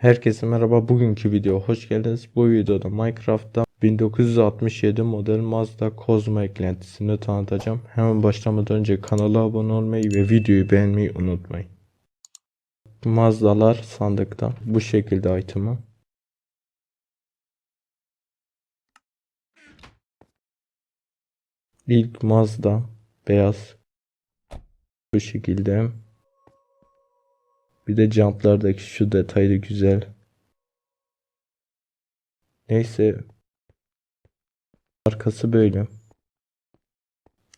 Herkese merhaba. Bugünkü video hoş geldiniz. Bu videoda Minecraft'ta 1967 model Mazda Cosmo eklentisini tanıtacağım. Hemen başlamadan önce kanala abone olmayı ve videoyu beğenmeyi unutmayın. Mazda'lar sandıkta. Bu şekilde item'ı. İlk Mazda beyaz bu şekilde. Bir de jumplardaki şu detay da güzel. Neyse. Arkası böyle.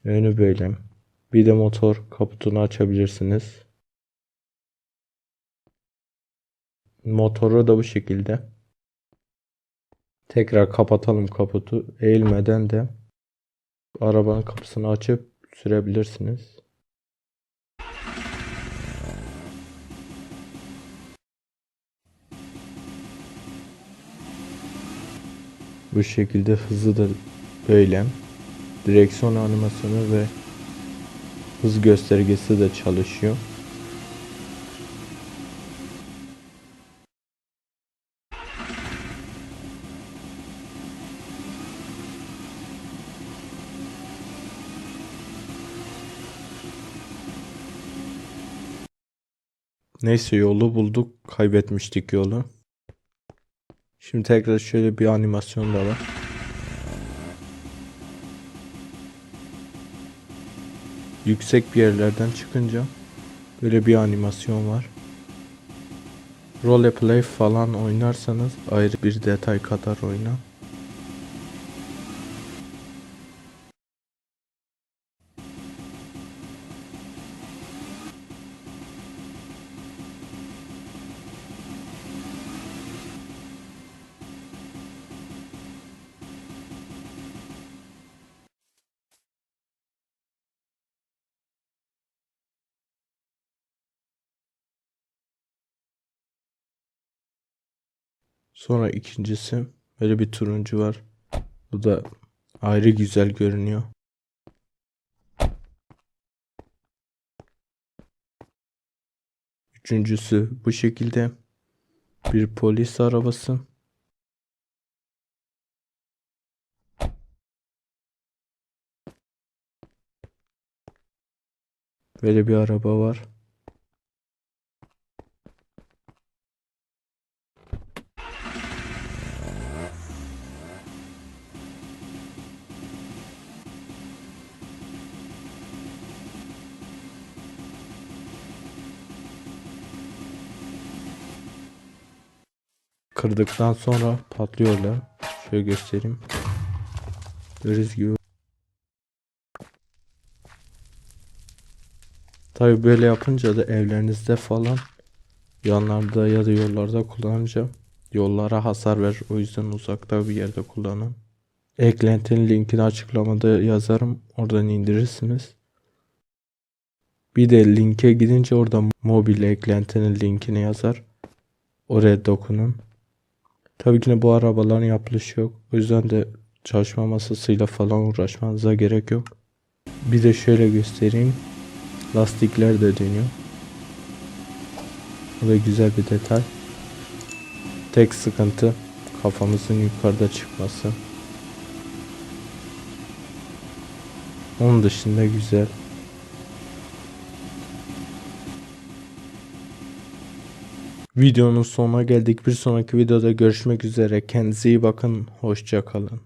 Önü böyle. Bir de motor kaputunu açabilirsiniz. Motoru da bu şekilde. Tekrar kapatalım kaputu. Eğilmeden de arabanın kapısını açıp sürebilirsiniz. Bu şekilde hızı da böyle. Direksiyon animasyonu ve hız göstergesi de çalışıyor. Neyse yolu bulduk. Kaybetmiştik yolu. Şimdi tekrar şöyle bir animasyon da var. Yüksek bir yerlerden çıkınca böyle bir animasyon var. Roleplay falan oynarsanız ayrı bir detay katar oyuna. Sonra ikincisi böyle bir turuncu var. Bu da ayrı güzel görünüyor. Üçüncüsü bu şekilde bir polis arabası. Böyle bir araba var. Kırdıktan sonra patlıyorlar. Şöyle göstereyim. Gördüğünüz gibi. Tabi böyle yapınca da evlerinizde falan yanlarda ya da yollarda kullanınca yollara hasar ver. O yüzden uzakta bir yerde kullanın. Eklentinin linkini açıklamada yazarım. Oradan indirirsiniz. Bir de linke gidince orada mobil eklentinin linkini yazar. Oraya dokunun. Tabii ki de bu arabaların yapılışı yok. O yüzden de çalışma masasıyla falan uğraşmanıza gerek yok. Bir de şöyle göstereyim. Lastikler de dönüyor. Bu da güzel bir detay. Tek sıkıntı kafamızın yukarıda çıkması. Onun dışında güzel. Videonun sonuna geldik. Bir sonraki videoda görüşmek üzere. Kendinize iyi bakın. Hoşça kalın.